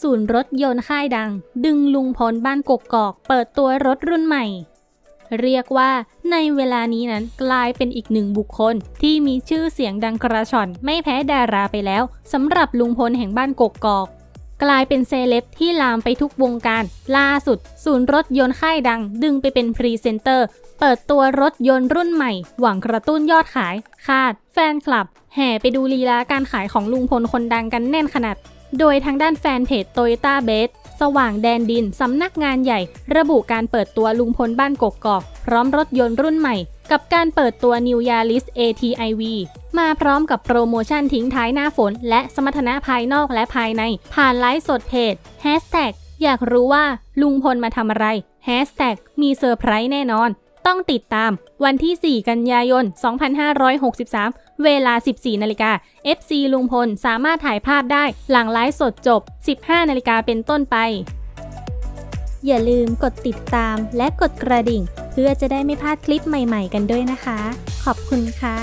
ศูนย์รถยนต์ค่ายดัง ดึงลุงพลบ้านกกกอก เปิดตัวรถรุ่นใหม่ เรียกว่าในเวลานี้นั้นกลายเป็นอีกหนึ่งบุคคล ที่มีชื่อเสียงดังกระชอนไม่แพ้ดาราไปแล้วสำหรับลุงพลแห่งบ้านกกกอกกลายเป็นเซเลบที่ลามไปทุกวงการ ล่าสุด ศูนย์รถยนต์ค่ายดัง ดึงไปเป็นพรีเซนเตอร์ เปิดตัวรถยนต์รุ่นใหม่ หวังกระตุ้นยอดขาย คาด แฟนคลับ แห่ไปดูลีลาการขายของลุงพลคนดังกันแน่นขนาดโดยทางด้านแฟนเพจ Toyota b a s สว่างแดนดิน สำนักงานใหญ่ ระบุการเปิดตัวลุงพลบ้านกกอก พร้อมรถยนต์รุ่นใหม่ กับการเปิดตัว New Yaris ATIV มาพร้อมกับโปรโมชั่นทิ้งท้ายหน้าฝน และสมรรถนะภายนอกและภายใน ผ่านไลฟ์สดเพจ Hashtag อยากรู้ว่าลุงพลมาทำอะไร Hashtag มีเซอร์ไพรส์แน่นอน ต้องติดตาม วันที่ 4 กันยายน 2563 เวลา 14 นาฬิกา FC ลุงพลสามารถถ่ายภาพได้หลังไลฟ์สดจบ 15 นาฬิกาเป็นต้นไป อย่าลืมกดติดตามและกดกระดิ่ง เพื่อจะได้ไม่พลาดคลิปใหม่ๆ กันด้วยนะคะ ขอบคุณค่ะ